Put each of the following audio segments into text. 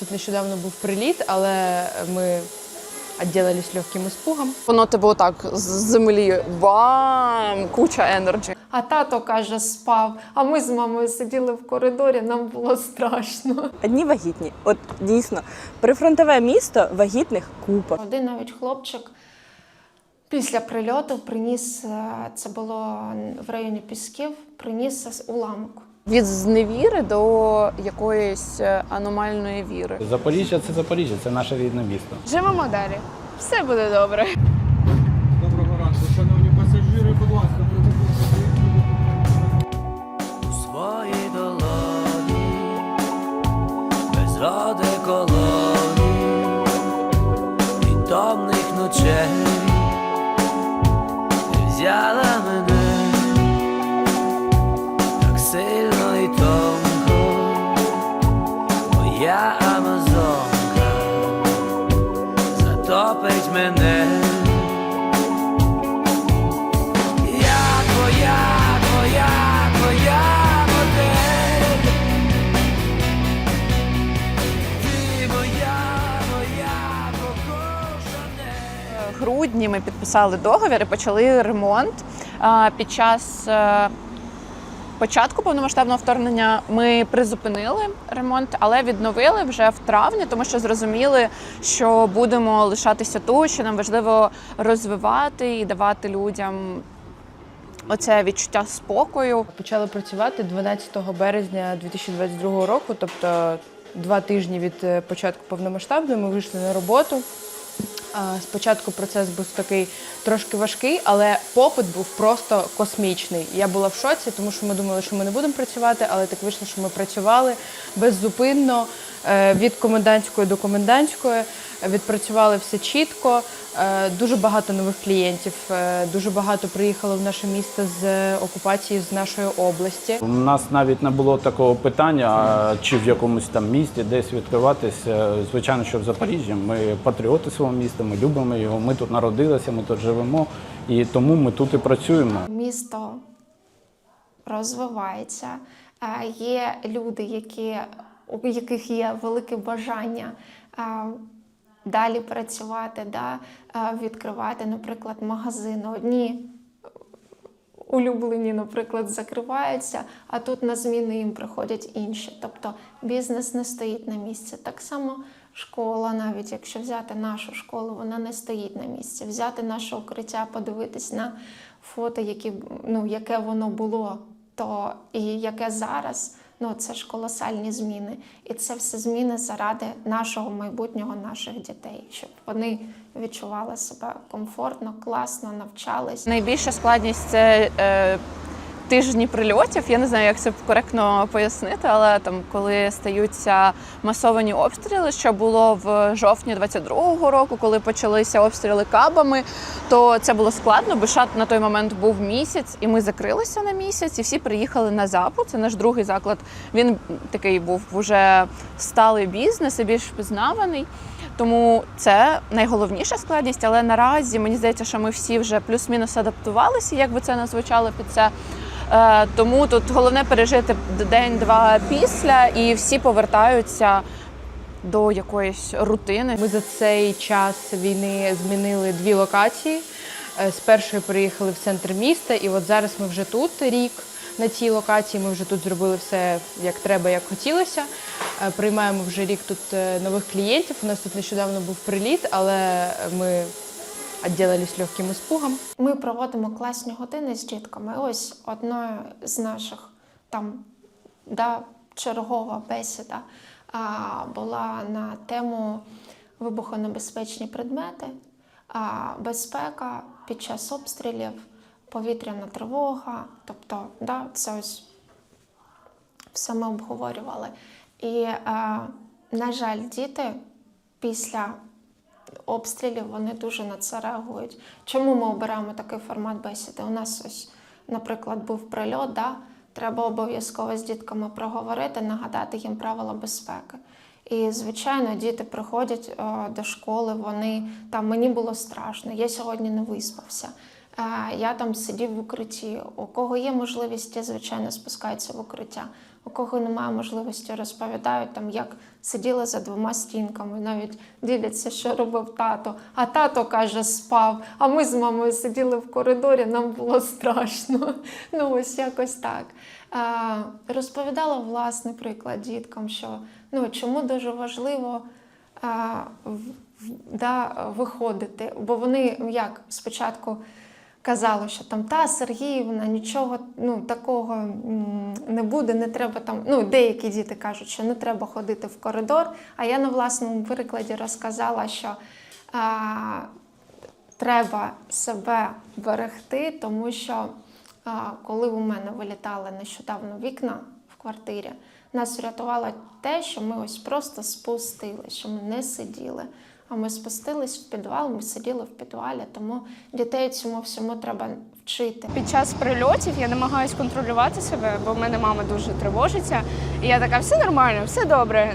Тут нещодавно був приліт, але ми відділились легким іспугом. Воно тебе отак з землі бам! Куча енерджі. А тато каже, спав. А ми з мамою сиділи в коридорі, нам було страшно. Одні вагітні. От дійсно, прифронтове місто вагітних купа. Один навіть хлопчик після прильоту приніс, е, це було в районі Пісків, приніс уламок. Від зневіри до якоїсь е, аномальної віри. Запоріжжя це Запоріжжя, це наше рідне місто. Живемо далі. Все буде добре. Доброго ранку, шановні пасажири, будь ласка, у своїй долоні, без роди колоні, і томних ночей підписали договір і почали ремонт. Під час е, початку повномасштабного вторгнення ми призупинили ремонт, але відновили вже в травні, тому що зрозуміли, що будемо лишатися тут, що нам важливо розвивати і давати людям оце відчуття спокою. Почали працювати 12 березня 2022 року, тобто два тижні від е, початку повномасштабної. Ми вийшли на роботу. Спочатку процес був такий трошки важкий, але попит був просто космічний. Я була в шоці, тому що ми думали, що ми не будемо працювати, але так вийшло, що ми працювали беззупинно е, від комендантської до комендантської. Відпрацювали все чітко. Е, Дуже багато нових клієнтів, е, дуже багато приїхало в наше місто з окупації з нашої області. У нас навіть не було такого питання, чи в якомусь там місті десь відкриватися. Звичайно, що в Запоріжжі ми патріоти свого міста, ми любимо його. Ми тут народилися, ми тут живемо, і тому ми тут і працюємо. Місто розвивається. Е, Є люди, які, у яких є велике бажання е, далі працювати, да, е, відкривати, наприклад, магазини. Одні улюблені, наприклад, закриваються, а тут на зміни їм приходять інші. Тобто бізнес не стоїть на місці. Так само школа, навіть якщо взяти нашу школу, вона не стоїть на місці. Взяти наше укриття, подивитись на фото, які, ну, яке воно було, то і яке зараз. Ну, це ж колосальні зміни. І це все зміни заради нашого майбутнього, наших дітей, щоб вони відчували себе комфортно, класно, навчались. Найбільша складність це е, тижні прильотів. Я не знаю, як це коректно пояснити, але там, коли стаються масовані обстріли, що було в жовтні 22-го року, коли почалися обстріли кабами, то це було складно, бо шат на той момент був місяць, і ми закрилися на місяць, і всі приїхали на запу. Це наш другий заклад. Він такий був вже сталий бізнес і більш впізнаваний. Тому це найголовніша складність, але наразі мені здається, що ми всі вже плюс-мінус адаптувалися, як би це не звучало під це. Е, Тому тут головне пережити день-два після, і всі повертаються до якоїсь рутини. Ми за цей час війни змінили дві локації. Е, З першої приїхали в центр міста, і от зараз ми вже тут рік на цій локації. Ми вже тут зробили все як треба, як хотілося. Е, Приймаємо вже рік тут е, нових клієнтів. У нас тут нещодавно був приліт, але ми відділились легким іспугом. Ми проводимо класні години з дітками. Ось одною з наших там да, чергова бесіда а, була на тему вибухонебезпечні предмети, а, безпека під час обстрілів, повітряна тривога. Тобто, да, це ось все ми обговорювали. І, е, на жаль, діти після обстрілів вони дуже на це реагують. Чому ми обираємо такий формат бесіди? У нас ось, наприклад, був прильот, да? треба обов'язково з дітками проговорити, нагадати їм правила безпеки. І, звичайно, діти приходять е, до школи, вони там мені було страшно, я сьогодні не виспався. Е, я там сидів в укритті. У кого є можливість, ті, звичайно, спускаються в укриття. У кого немає можливості, розповідають там, як сиділи за двома стінками, навіть діляться, що робив тато. А тато каже, спав. А ми з мамою сиділи в коридорі, нам було страшно. Ну, ось якось так. Розповідала власний приклад діткам, що ну, чому дуже важливо да, виходити. Бо вони як спочатку казали, що там та Сергіївна, нічого ну, такого не буде, не треба там. Ну, деякі діти кажуть, що не треба ходити в коридор. А я на власному прикладі розказала, що а, треба себе берегти, тому що а, коли у мене вилітали нещодавно вікна в квартирі, нас врятувало те, що ми ось просто спустили, що ми не сиділи. А ми спустились в підвал, ми сиділи в підвалі, тому дітей цьому всьому треба вчити. Під час прильотів я намагаюся контролювати себе, бо в мене мама дуже тривожиться. І я така, все нормально, все добре.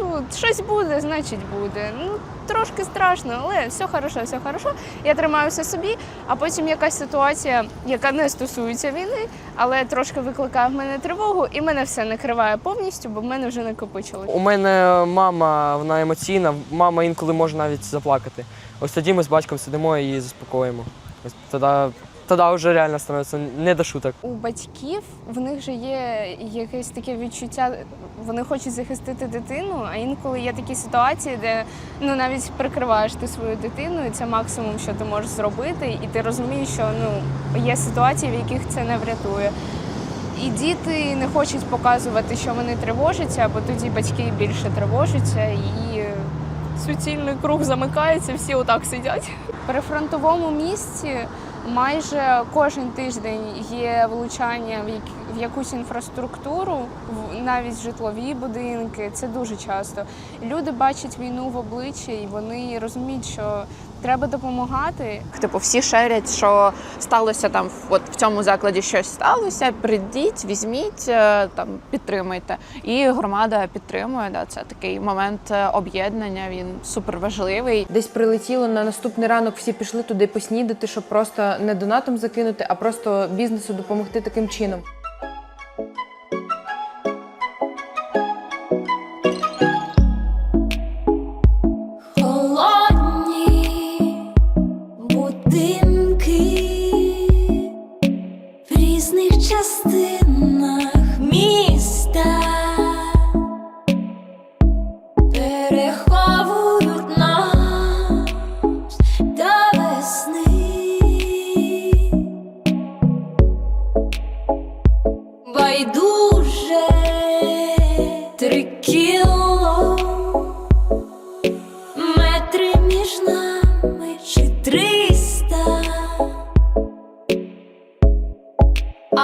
Ну, щось буде, значить буде. Ну, трошки страшно, але все хорошо, все хорошо. Я тримаюся собі, а потім якась ситуація, яка не стосується війни, але трошки викликає в мене тривогу, і мене все накриває повністю, бо в мене вже накопичилось. У мене мама, вона емоційна, мама інколи може навіть заплакати. Ось тоді ми з батьком сидимо і заспокоїмо. Ось тоді, тоді вже реально становиться не до шуток. У батьків в них же є якесь таке відчуття, вони хочуть захистити дитину, а інколи є такі ситуації, де ну навіть прикриваєш ти свою дитину, і це максимум, що ти можеш зробити, і ти розумієш, що ну є ситуації, в яких це не врятує. І діти не хочуть показувати, що вони тривожаться, бо тоді батьки більше тривожаться і суцільний круг замикається, всі отак сидять. При фронтовому місці майже кожен тиждень є влучання в, як, в якусь інфраструктуру, навіть житлові будинки. Це дуже часто. Люди бачать війну в обличчя і вони розуміють, що треба допомагати. Типу, всі шерять, що сталося там, от в цьому закладі щось сталося. Прийдіть, візьміть, е, там підтримуйте. І громада підтримує. Да, це такий момент е, об'єднання. Він супер важливий. Десь прилетіло на наступний ранок, всі пішли туди поснідати, щоб просто не донатом закинути, а просто бізнесу допомогти таким чином.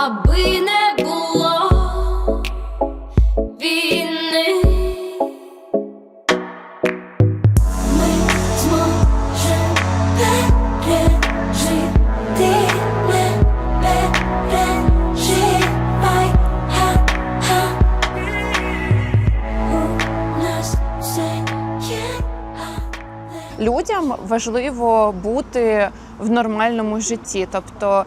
Аби не було війни, ми зможемо не переживай, нас все людям важливо бути в нормальному житті. Тобто,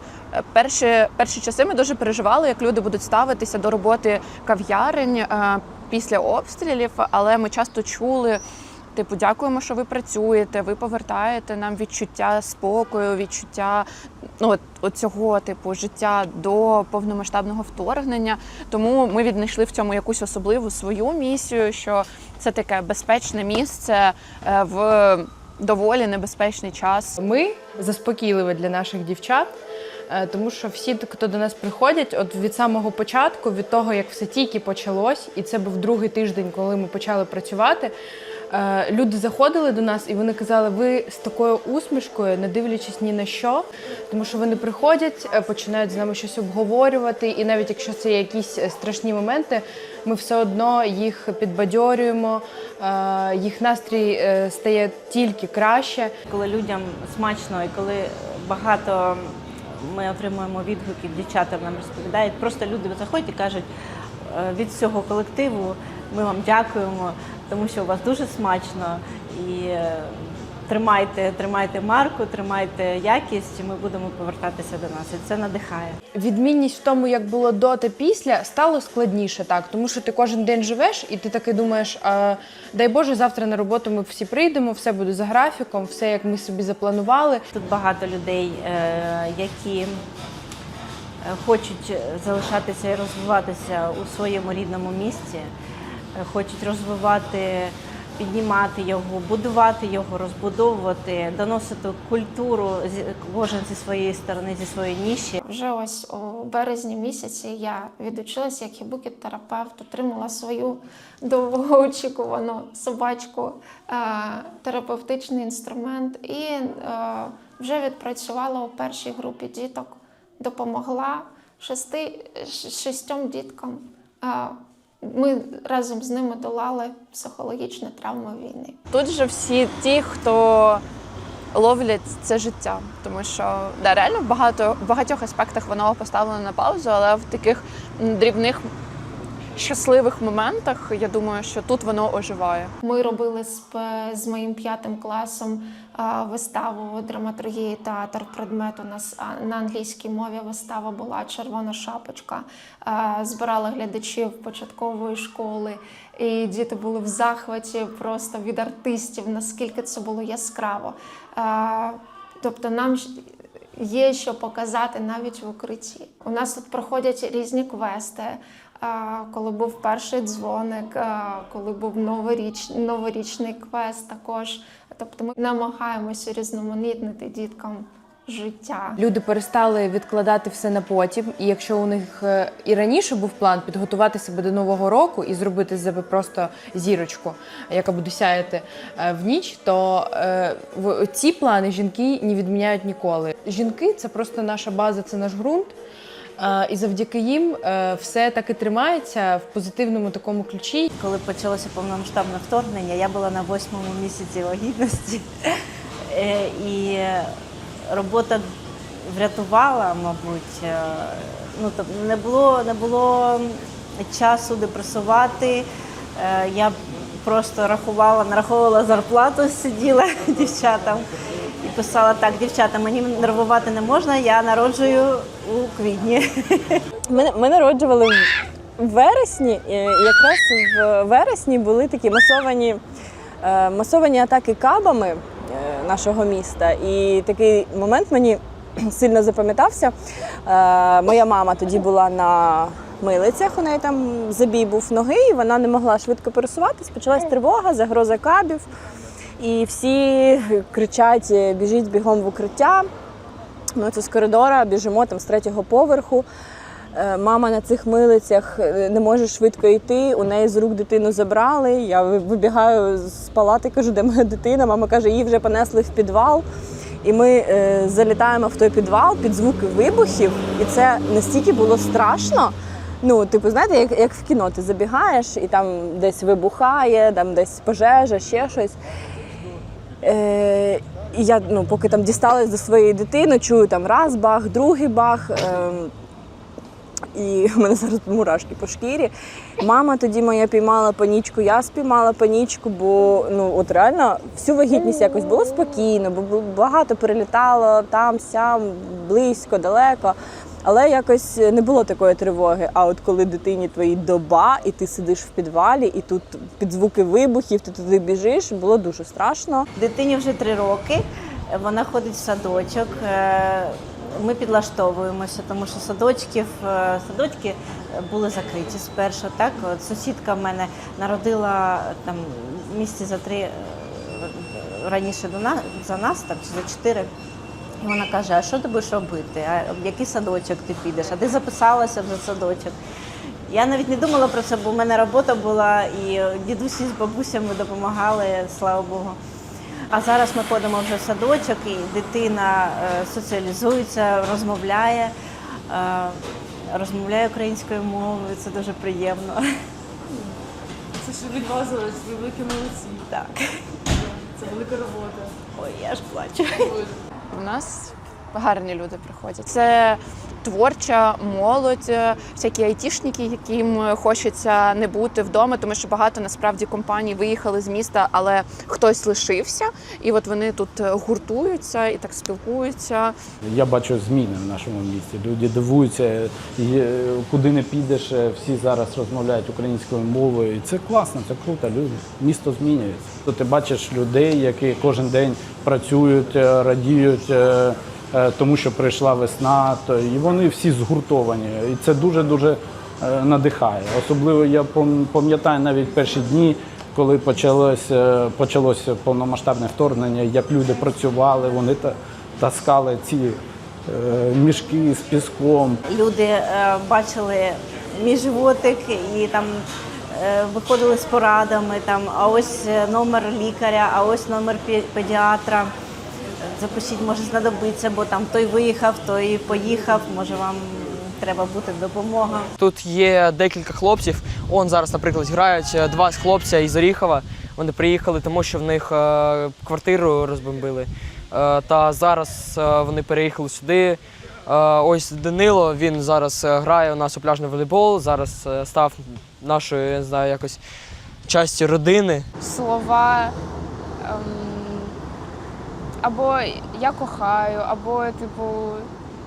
перші, перші часи ми дуже переживали, як люди будуть ставитися до роботи кав'ярень е, після обстрілів, але ми часто чули. Типу, дякуємо, що ви працюєте. Ви повертаєте нам відчуття спокою, відчуття ну от, цього типу життя до повномасштабного вторгнення. Тому ми віднайшли в цьому якусь особливу свою місію, що це таке безпечне місце е, в доволі небезпечний час. Ми заспокійливі для наших дівчат, тому що всі, хто до нас приходять, от від самого початку, від того, як все тільки почалось, і це був другий тиждень, коли ми почали працювати. е, Люди заходили до нас і вони казали, ви з такою усмішкою, не дивлячись ні на що, тому що вони приходять, е, починають з нами щось обговорювати, і навіть якщо це якісь е, страшні моменти, ми все одно їх підбадьорюємо, е, їх настрій е, стає тільки краще. Коли людям смачно і коли багато ми отримуємо відгуки, дівчата нам розповідають. Просто люди заходять і кажуть е, від всього колективу ми вам дякуємо, тому що у вас дуже смачно і е, тримайте, тримайте марку, тримайте якість, і ми будемо повертатися до нас. І це надихає. Відмінність в тому, як було до та після, стало складніше, так тому що ти кожен день живеш, і ти таки думаєш, а, дай Боже, завтра на роботу ми всі прийдемо, все буде за графіком, все як ми собі запланували. Тут багато людей, е, які е, хочуть залишатися і розвиватися у своєму рідному місті, е, хочуть розвивати, піднімати його, будувати його, розбудовувати, доносити культуру кожен зі своєї сторони, зі своєї ніші. Вже ось у березні місяці я відучилася як хібукі-терапевт, отримала свою довгоочікувану собачку, е, терапевтичний інструмент і е, вже відпрацювала у першій групі діток, допомогла шести, шістьом діткам. Ми разом з ними долали психологічну травму війни. Тут же всі ті, хто ловлять це життя, тому що да, реально в багато в багатьох аспектах воно поставлено на паузу, але в таких дрібних щасливих моментах я думаю, що тут воно оживає. Ми робили з, з моїм п'ятим класом виставу драматургії театр предмет. У нас на англійській мові вистава була Червона шапочка. Збирали глядачів початкової школи, і діти були в захваті просто від артистів, наскільки це було яскраво. Тобто нам є що показати навіть в укритті. У нас тут проходять різні квести. Коли був перший дзвоник, коли був новоріч, новорічний квест, також. Тобто ми намагаємося різноманітнити діткам життя. Люди перестали відкладати все на потім. І якщо у них е, і раніше був план підготувати себе до нового року і зробити з себе просто зірочку, яка буде сяяти е, в ніч, то е, ці плани жінки не відміняють ніколи. Жінки це просто наша база, це наш ґрунт. І завдяки їм е, все таки тримається в позитивному такому ключі. Коли почалося повномасштабне вторгнення, я була на восьмому місяці вагітності. Е, І робота врятувала, мабуть. Е, Ну, тобто не було, не було часу депресувати. Я просто рахувала, нараховувала зарплату, сиділа дівчатам і писала так, дівчата, мені нервувати не можна, я народжую у квітні. Ми, ми народжували в вересні, якраз в вересні були такі масовані, е, масовані атаки кабами е, нашого міста. І такий момент мені сильно запам'ятався. Е, Моя мама тоді була на милицях, у неї там забій був ноги, і вона не могла швидко пересуватись. Почалась тривога, загроза кабів. І всі кричать: біжіть бігом в укриття. Ми це з коридора біжимо там з третього поверху. Е, Мама на цих милицях е, не може швидко йти. У неї з рук дитину забрали. Я вибігаю з палати, кажу, де моя дитина. Мама каже, її вже понесли в підвал. І ми е, залітаємо в той підвал під звуки вибухів, і це настільки було страшно. Ну, типу, знаєте, як, як в кіно, ти забігаєш і там десь вибухає, там десь пожежа, ще щось. Е, і я, ну, поки там дісталась до своєї дитини, чую там раз бах, другий бах. Е, і в мене зараз мурашки по шкірі. Мама тоді моя піймала панічку, я спіймала панічку, бо ну от реально всю вагітність якось було спокійно, бо багато перелітало там, сям, близько, далеко. Але якось не було такої тривоги. А от коли дитині твоїй доба, і ти сидиш в підвалі, і тут під звуки вибухів, ти туди біжиш, було дуже страшно. Дитині вже три роки. Вона ходить в садочок. Е, Ми підлаштовуємося, тому що садочків е, садочки були закриті спершу. Так, от сусідка в мене народила там місяці за три е, раніше до нас за нас, там чи за чотири. І вона каже: А що ти будеш робити? А в який садочок ти підеш? А ти записалася вже в садочок? Я навіть не думала про це, бо в мене робота була, і дідусі з бабусями допомагали, слава Богу. А зараз ми ходимо вже в садочок, і дитина е, соціалізується, розмовляє, е, розмовляє українською мовою. Це дуже приємно. Це ж відвазилось, ви великі молодці. Так. Це велика робота. Ой, я ж плачу. У нас гарні люди приходять. Це творча молодь, е, всякі айтішники, яким е, хочеться не бути вдома, тому що багато насправді компаній виїхали з міста, але хтось лишився, і от вони тут е, гуртуються і так спілкуються. Я бачу зміни в нашому місті. Люди дивуються, куди не підеш, всі зараз розмовляють українською мовою. І це класно, це круто. Люди, місто змінюється. Ти бачиш людей, які кожен день працюють, радіють. Е, е, Тому що прийшла весна, то і вони всі згуртовані. І це дуже дуже надихає. Особливо я пам- пам'ятаю навіть перші дні, коли почалося почалося повномасштабне вторгнення, як люди працювали, вони та таскали ці е, мішки з піском. Люди е, бачили мій животик і там е, виходили з порадами. Там, а ось е, номер лікаря, а ось номер пе- педіатра. Запишіть, може знадобиться, бо там той виїхав, той поїхав, може вам треба буде допомога. Тут є декілька хлопців. Он зараз, наприклад, грають е, два хлопця із Оріхова. Вони приїхали, тому що в них е, квартиру розбомбили. Е, Та зараз вони переїхали сюди. Ось Данило, він зараз грає у нас у пляжний волейбол, зараз став нашою, я не знаю, якось частю родини. слова ем, або я кохаю, або, типу,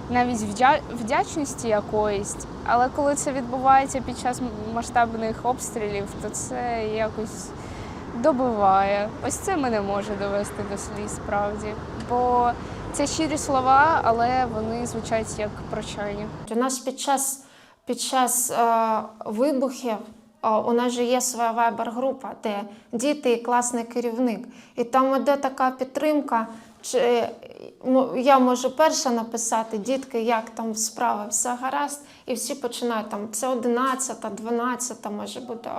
навіть вдя- вдячності якоїсь. Але коли це відбувається під час масштабних обстрілів, то це якось добиває. Ось це мене може довести до сліз, справді. Бо це щирі слова, але вони звучать як прощання. У нас під час, під час е, вибухів у нас же є своя вайбер-група, де діти і класний керівник. І там іде така підтримка. Чи я можу перша написати, дітки, як там справи, все гаразд, і всі починають там. Це 11, 12 може бути,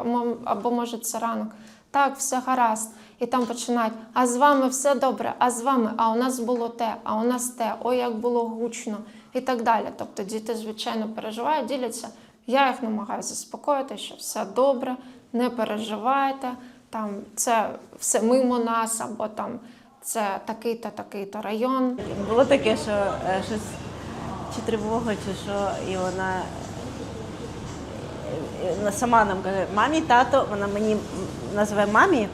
або може це ранок. Так, все гаразд. І там починають, а з вами все добре, а з вами, а у нас було те, а у нас те, ой, як було гучно і так далі. Тобто діти, звичайно, переживають, діляться. Я їх намагаюся заспокоїти, що все добре, не переживайте, там це все мимо нас, або там це такий-то, такий-то район. Було таке, що е, щось чи тривога, чи що, і вона е, е, сама нам каже, мамі, тато, вона мені назве мамі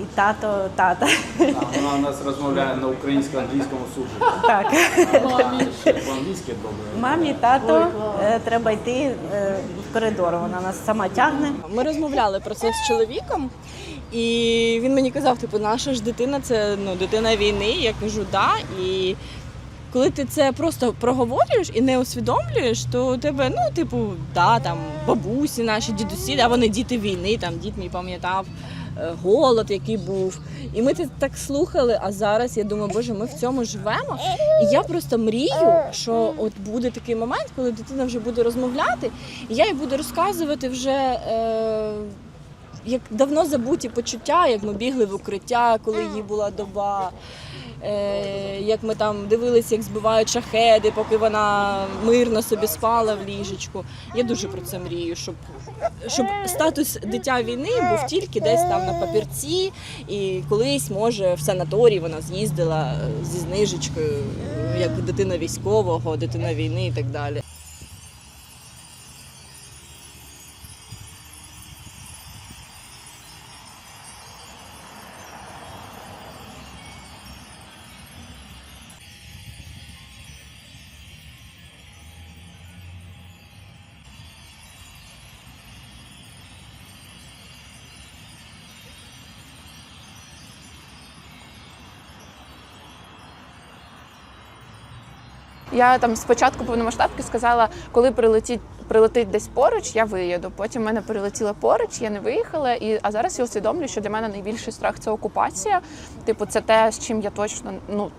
і тато, тата. Вона у нас розмовляє на українсько-англійському суді. Так. По-англійськи добре. Мамі, тато, е, треба йти е, в коридор. Вона нас сама тягне. Ми розмовляли про це з чоловіком, і він мені казав, типу, наша ж дитина це ну, дитина війни. Я кажу, да. І коли ти це просто проговорюєш і не усвідомлюєш, то у тебе, ну, типу, да, там бабусі, наші дідусі, да, вони діти війни, там дід мій пам'ятав. Е, Голод, який був, і ми це так слухали. А зараз я думаю, боже, ми в цьому живемо. І я просто мрію, що от буде такий момент, коли дитина вже буде розмовляти, і я їй буду розказувати вже е, як давно забуті почуття, як ми бігли в укриття, коли їй була доба. Е, як ми там дивилися, як збивають шахеди, поки вона мирно собі спала в ліжечку. Я дуже про це мрію, щоб, щоб статус дитя війни був тільки десь там на папірці, і колись, може, в санаторій вона з'їздила е, зі знижечкою, як дитина військового, дитина війни і так далі. Я там спочатку повномасштабки сказала, коли прилетить, прилетить десь поруч, я виїду. Потім мене прилетіло поруч, я не виїхала. І а зараз я усвідомлюю, що для мене найбільший страх це окупація. Типу, це те, з чим я точно ну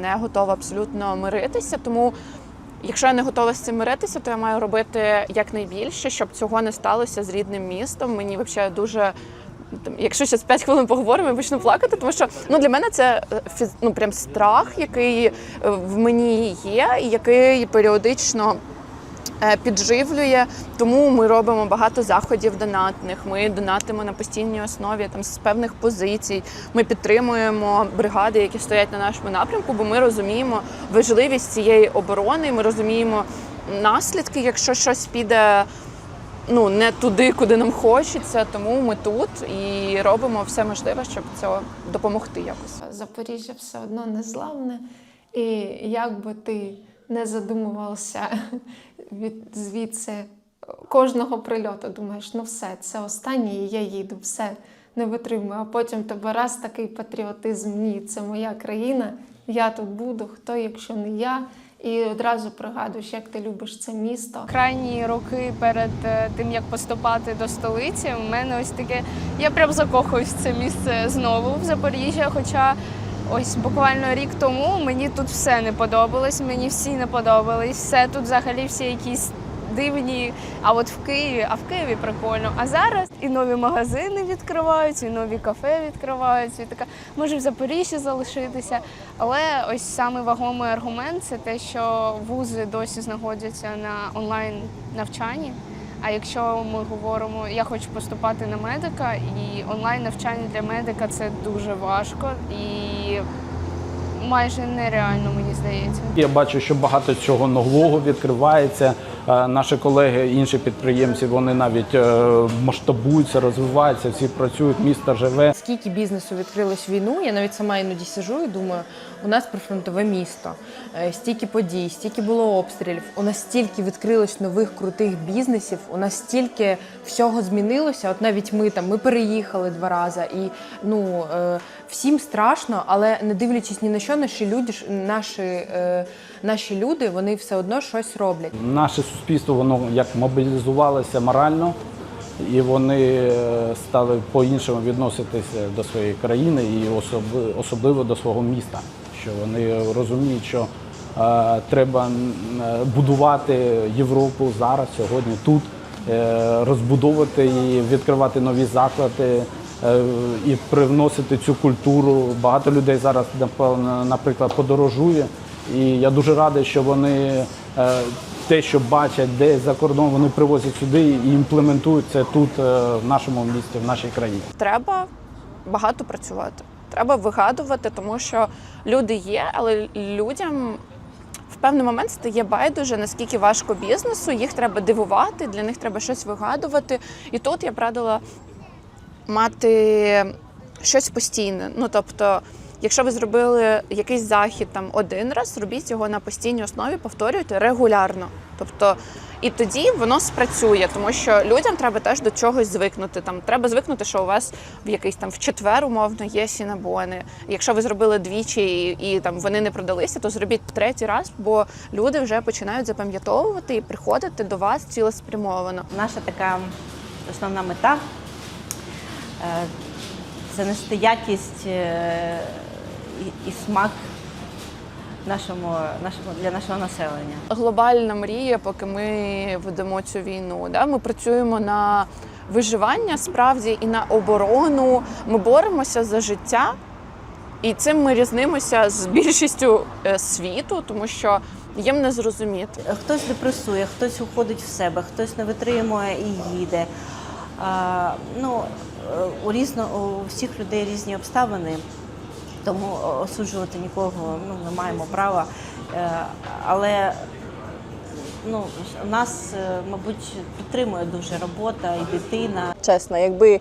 не готова абсолютно миритися. Тому. Якщо я не готова з цим миритися, то я маю робити якнайбільше, щоб цього не сталося з рідним містом. Мені взагалі дуже якщо ще з 5 хвилин поговоримо, я почну плакати, тому що ну для мене це е, ну, прям страх, який е, в мені є, і який періодично. е, Підживлює, тому ми робимо багато заходів донатних. Ми донатимо на постійній основі там з певних позицій. Ми підтримуємо бригади, які стоять на нашому напрямку, бо ми розуміємо важливість цієї оборони. Ми розуміємо наслідки, якщо щось піде ну, не туди, куди нам хочеться. Тому ми тут і робимо все можливе, щоб цього допомогти якось. Запоріжжя все одно незламне, і як би ти не задумувався від звідси кожного прильоту, думаєш, ну все, це останнє, я їду, все не витримую. А потім тебе раз такий патріотизм, ні, це моя країна, я тут буду, хто, якщо не я. І одразу пригадуєш, як ти любиш це місто. Крайні роки перед е, тим, як поступати до столиці, у мене ось таке. Я прям закохуюсь в це місце знову в Запоріжжя. Хоча ось буквально рік тому мені тут все не подобалось, мені всі не подобались. Все тут взагалі всі якісь дивні. А от в Києві, а в Києві прикольно. А зараз і нові магазини відкриваються, і нові кафе відкриваються. І така може в Запоріжжі залишитися. Але ось саме вагомий аргумент це те, що вузи досі знаходяться на онлайн навчанні. А якщо ми говоримо, я хочу поступати на медика, і онлайн навчання для медика це дуже важко і майже нереально, мені здається. Я бачу, що багато чого нового відкривається. Е, Наші колеги, інші підприємці, вони навіть е, масштабуються, розвиваються, всі працюють, місто живе. Скільки бізнесу відкрилось війну, я навіть сама іноді сижу і думаю, у нас прифронтове місто, е, стільки подій, стільки було обстрілів. У нас стільки відкрилось нових крутих бізнесів, у нас стільки всього змінилося. От навіть ми там ми переїхали два рази, і ну всім страшно, але не дивлячись ні на що, наші люди наші, е, наші люди вони все одно щось роблять. Наше суспільство воно як мобілізувалося морально, і вони е, стали по-іншому відноситися до своєї країни і особливо до свого міста. Що вони розуміють, що е, треба е, будувати Європу зараз, сьогодні, тут, е, розбудовувати і відкривати нові заклади. Е, І привносити цю культуру. Багато людей зараз, наприклад, подорожує. І я дуже радий, що вони е, те, що бачать десь за кордоном, вони привозять сюди і імплементують це тут, е, в нашому місті, в нашій країні. Треба багато працювати. Треба вигадувати, тому що люди є, але людям в певний момент стає байдуже, наскільки важко бізнесу. Їх треба дивувати, для них треба щось вигадувати. І тут я б радила мати щось постійне. Ну тобто, якщо ви зробили якийсь захід там один раз, робіть його на постійній основі, повторюйте регулярно. Тобто, і тоді воно спрацює, тому що людям треба теж до чогось звикнути. Там треба звикнути, що у вас в якийсь там в четвер умовно є сінабони. Якщо ви зробили двічі і, і там вони не продалися, то зробіть третій раз, бо люди вже починають запам'ятовувати і приходити до вас цілеспрямовано. Наша така основна мета це нести якість е, і, смак нашому, нашому, для нашого населення. глобальна мрія, поки ми ведемо цю війну. Да? Ми працюємо на виживання справді і на оборону. Ми боремося за життя, і цим ми різнимося з більшістю е, світу, тому що їм не зрозуміти. Хтось депресує, хтось уходить в себе, хтось не витримує і їде. А, ну, е, у, різно, у всіх людей різні обставини, тому осуджувати нікого ну, не маємо права. Е, але ну, нас, е, мабуть, підтримує дуже робота і дитина. Чесно, якби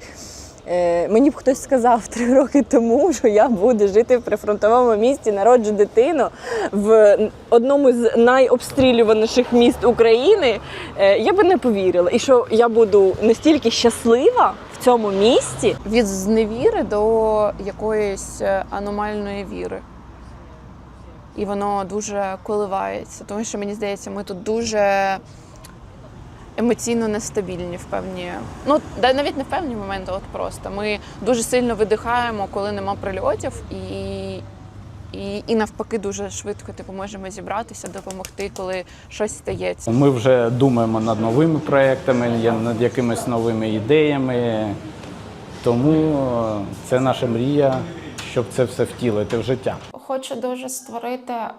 е, мені б хтось сказав три роки тому, що я буду жити в прифронтовому місті, народжу дитину в одному з найобстрілюваніших міст України, я би не повірила. І що я буду настільки щаслива цьому місті. Від зневіри до якоїсь е, аномальної віри. І воно дуже коливається, тому що мені здається, ми тут дуже емоційно нестабільні в певні. Ну, навіть не в певні моменти, от просто. Ми дуже сильно видихаємо, коли нема прильотів, і, і, і навпаки дуже швидко типу, можемо зібратися, допомогти, коли щось стається. Ми вже думаємо над новими проектами, над якимись новими ідеями. Тому е, це наша мрія, щоб це все втілити в життя. хочу дуже створити е,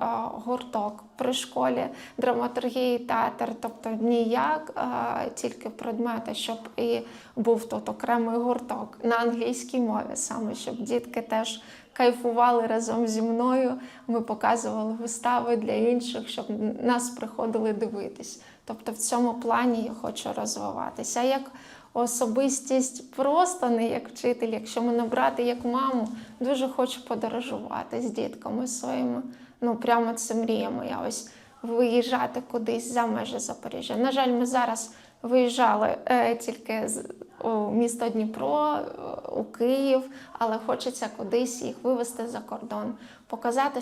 гурток при школі драматургії, театр, тобто ніяк, е, тільки предмети, щоб і був тут окремий гурток на англійській мові, саме щоб дітки теж кайфували разом зі мною. Ми показували вистави для інших, щоб нас приходили дивитись. Тобто в цьому плані я хочу розвиватися. Як особистість просто не як вчитель, якщо мене брати як маму, дуже хочу подорожувати з дітками своїми. Ну, прямо це мрія моя. Ось виїжджати кудись за межі Запоріжжя. На жаль, ми зараз виїжджали е, тільки з у місто Дніпро, у Київ, але хочеться кудись їх вивезти за кордон, показати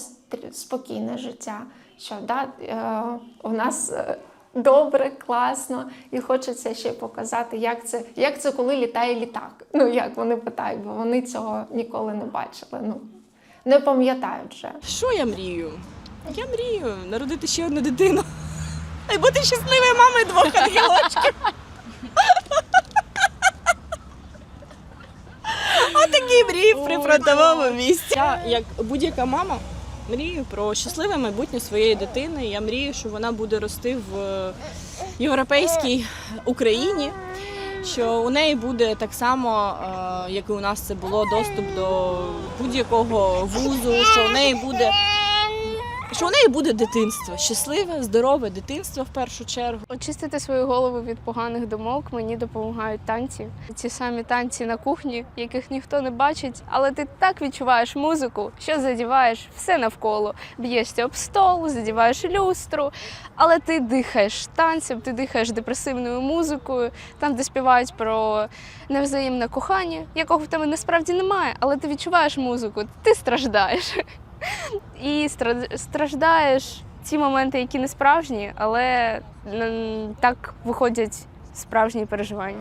спокійне життя. Що да, е, у нас е, добре, класно, і хочеться ще показати, як це, як це коли літає літак. Ну як вони питають, бо вони цього ніколи не бачили. Ну не пам'ятають вже. Що я мрію? Я мрію народити ще одну дитину. І бути щасливою мамою двох ангелочків. Отакі мрії в прифронтовому місці. Я, як будь-яка мама, мрію про щасливе майбутнє своєї дитини. Я мрію, що вона буде рости в е, європейській Україні. Що у неї буде так само, е, як і у нас це було, доступ до будь-якого вузу, що у неї буде що у неї буде дитинство, щасливе, здорове дитинство в першу чергу. Очистити свою голову від поганих думок мені допомагають танці. Ті самі танці на кухні, яких ніхто не бачить, але ти так відчуваєш музику, що задіваєш все навколо. Б'єшся об стол, задіваєш люстру, але ти дихаєш танцем, ти дихаєш депресивною музикою, там, де співають про невзаємне кохання, якого в тебе насправді немає, але ти відчуваєш музику, ти страждаєш. І стра- страждаєш ті моменти, які не справжні, але так виходять справжні переживання.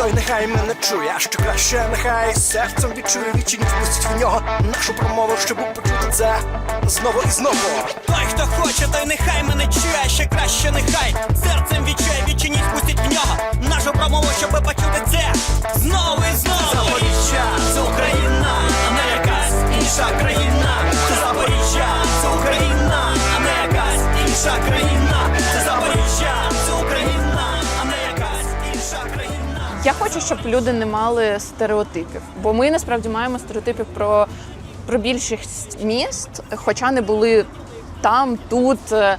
Той нехай мене чує, що краще, нехай серцем відчує відчиніть впустить в нього нашу промову, щоб почути це знову і знову. Той, хто хоче, той нехай мене чує, а ще краще нехай серцем відчує, відчиніть, пустіть в нього нашу промову, щоб почути це знову і знову. Запоріжжя, це Україна, а не якась інша країна. Це Запоріжжя, це Україна, а не якась інша країна. Це Запоріжжя, Я хочу, щоб люди не мали стереотипів, бо ми насправді маємо стереотипи про, про більшість міст, хоча не були там, тут. Е,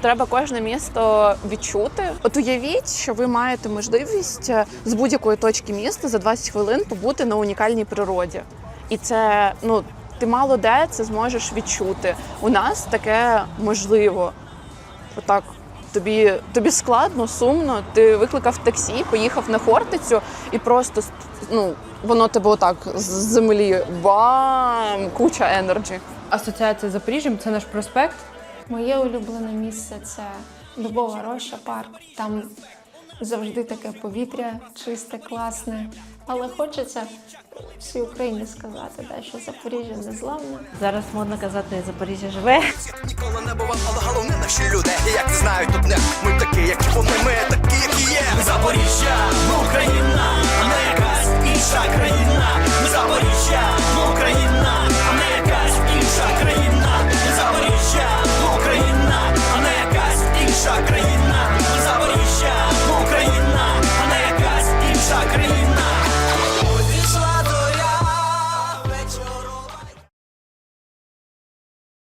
Треба кожне місто відчути. От уявіть, що ви маєте можливість е, з будь-якої точки міста за 20 хвилин побути на унікальній природі. І це ну ти мало де це зможеш відчути. У нас таке можливо. Отак тобі, тобі складно, сумно. Ти викликав таксі, поїхав на Хортицю і просто ну, воно тебе отак з землі бам! Куча енерджі. Асоціація з Запоріжжям це наш проспект. Моє улюблене місце це Дубова роща, парк. Там завжди таке повітря чисте, класне. Але хочеться всій Україні сказати, да, що Запоріжжя не зламне. Зараз модно казати Запоріжжя живе. Ніколи не бував, але головне наші люди. Як знають тут не ми такі, як вони ми такі, які є. Запоріжжя, Україна, а не якась інша країна. Ми Запоріжжя, Україна, а не якась інша країна. Ми Запоріжжя, Україна, а не якась інша країна.